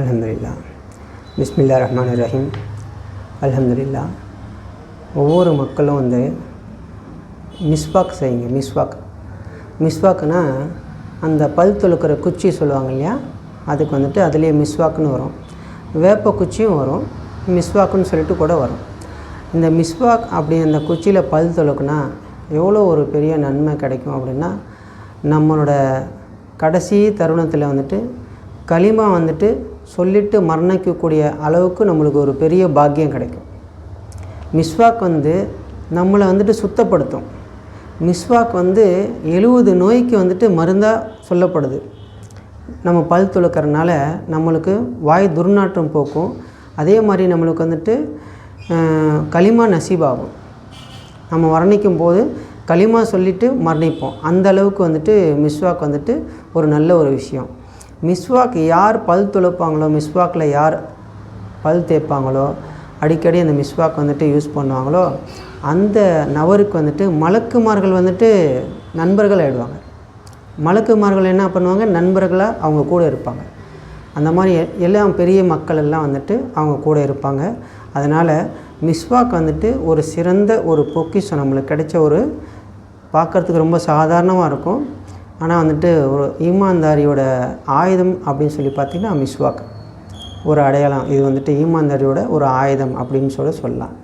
அலமதுல்லா பிஸ்மில்லா ரஹ்மான் ரஹீம். அலமதுல்லா ஒவ்வொரு மக்களும் வந்து மிஸ்வாக் செய்யுங்க மிஸ்வாக். மிஸ்வாக்குனா அந்த பல் துளுக்கிற குச்சி சொல்லுவாங்க இல்லையா? அதுக்கு வந்துட்டு அதுலேயே மிஸ்வாக்குன்னு வரும். வேப்ப குச்சியும் வரும் மிஸ்வாக்குன்னு சொல்லிட்டு கூட வரும். இந்த மிஸ்வாக் அப்படி அந்த குச்சியில் பல் துளுக்குனா எவ்வளோ ஒரு பெரிய நன்மை கிடைக்கும் அப்படின்னா நம்மளோட கடைசி தருணத்தில் வந்துட்டு களிமா வந்துட்டு சொல்லிட்டு மரணிக்கக்கூடிய அளவுக்கு நம்மளுக்கு ஒரு பெரிய பாக்கியம் கிடைக்கும். மிஸ்வாக் வந்து நம்மளை வந்துட்டு சுத்தப்படுத்தும். மிஸ்வாக் வந்து எழுபது நோய்க்கு வந்துட்டு மருந்தாக சொல்லப்படுது. நம்ம பல் துளக்கிறனால நம்மளுக்கு வாய் துர்நாற்றம் போக்கும். அதே மாதிரி நம்மளுக்கு வந்துட்டு களிமா நசீபாகும். நம்ம வர்ணிக்கும் போது களிமா சொல்லிவிட்டு மரணிப்போம். அந்த அளவுக்கு வந்துட்டு மிஸ்வாக் வந்துட்டு ஒரு நல்ல ஒரு விஷயம். மிஸ்வாக் யார் பல் துளப்பாங்களோ மிஸ்வாக்கில் யார் பல் தேய்ப்பாங்களோ அடிக்கடி அந்த மிஸ்வாக் வந்துட்டு யூஸ் பண்ணுவாங்களோ அந்த நபருக்கு வந்துட்டு மலக்குமார்கள் வந்துட்டு நண்பர்கள் ஆயிடுவாங்க. மலக்குமார்கள் என்ன பண்ணுவாங்க? நண்பர்களாக அவங்க கூட இருப்பாங்க. அந்த மாதிரி எ- எல்லாம் பெரிய மக்கள் எல்லாம் வந்துட்டு அவங்க கூட இருப்பாங்க. அதனால் மிஸ்வாக் வந்துட்டு ஒரு சிறந்த ஒரு பொக்கிஷம் நம்மளுக்கு கிடைச்ச ஒரு பார்க்குறதுக்கு ரொம்ப சாதாரணமாக இருக்கும். ஆனால் வந்துட்டு ஒரு ஈமான்தாரியோட ஆயுதம் அப்படின்னு சொல்லி பார்த்திங்கன்னா மிஸ்வாக். ஒரு அடையாளம். இது வந்துட்டு ஈமான்தாரியோட ஒரு ஆயுதம் அப்படின்னு சொல்ல சொல்லலாம்.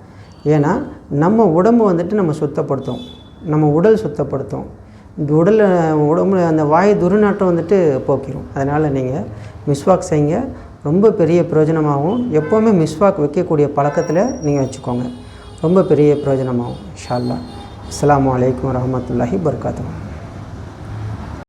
ஏன்னா நம்ம உடம்பு வந்துட்டு நம்ம சுத்தப்படுத்தும். நம்ம உடல் சுத்தப்படுத்தும். இந்த உடலை உடம்புல அந்த வாய் துர்நாற்றம் வந்துட்டு போக்கிடும் அதனால் நீங்கள் மிஸ்வாக் செய்யுங்க. ரொம்ப பெரிய பிரயோஜனமாகவும் எப்போவுமே மிஸ்வாக் வைக்கக்கூடிய பழக்கத்தில் நீங்கள் வச்சுக்கோங்க. ரொம்ப பெரிய பிரயோஜனமாகும் ஷால்லா அல்லாஹ். வலைக்கம் அலைக்கும் வரஹ்மத்துல்லாஹி